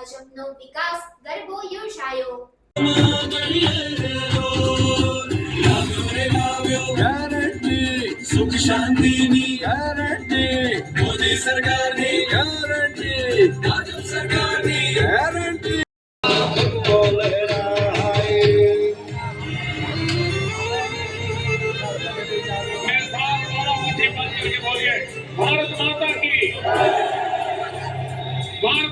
अजमनो विकास गर्भो योषायो guarantee सुख शांति नी। Guarantee Modi सरकार नी। Guarantee Bhajpa सरकार नी। गारंटी। भारत माता की।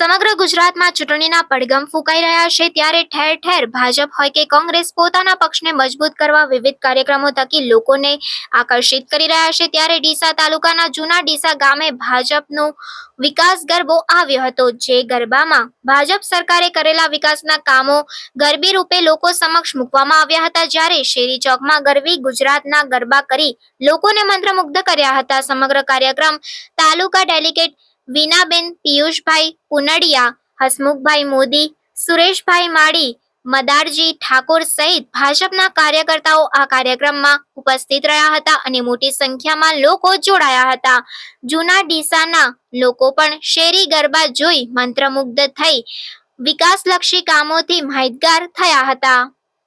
સમગ્ર ગુજરાતમાં ચૂંટણીના પડગમ ફૂંકાઈ રહ્યા છે ત્યારે ઠેર ઠેર ભાજપ હોય કે કોંગ્રેસ પોતાના પક્ષને મજબૂત કરવા વિવિધ કાર્યક્રમો થકી લોકોને આકર્ષિત કરી રહ્યા છે. ત્યારે ડીસા તાલુકાના જૂના ડીસા ગામે ભાજપનો વિકાસ ગરબો આવ્યો હતો, જે ગરબામાં ભાજપ સરકારે કરેલા વિકાસના કામો ગરબી રૂપે લોકો સમક્ષ મૂકવામાં આવ્યા હતા. જ્યારે શેરી ચોકમાં ગરવી ગુજરાતના ગરબા કરી લોકોને મંત્રમુગ્ધ કર્યા હતા. સમગ્ર કાર્યક્રમ તાલુકા ડેલિગેટ વિનાબેન, પિયુષભાઈ પુનડિયા, હસમુખભાઈ મોદી, સુરેશભાઈ માળી, મદારજી ઠાકોર સહિત ભાજપના કાર્યકર્તાઓ આ કાર્યક્રમમાં ઉપસ્થિત રહ્યા હતા અને મોટી સંખ્યામાં લોકો જોડાયા હતા. જૂના ડીસાના લોકો પણ શેરી ગરબા જોઈ મંત્રમુગ્ધ થઈ વિકાસલક્ષી કામોથી માહિતગાર થયા હતા.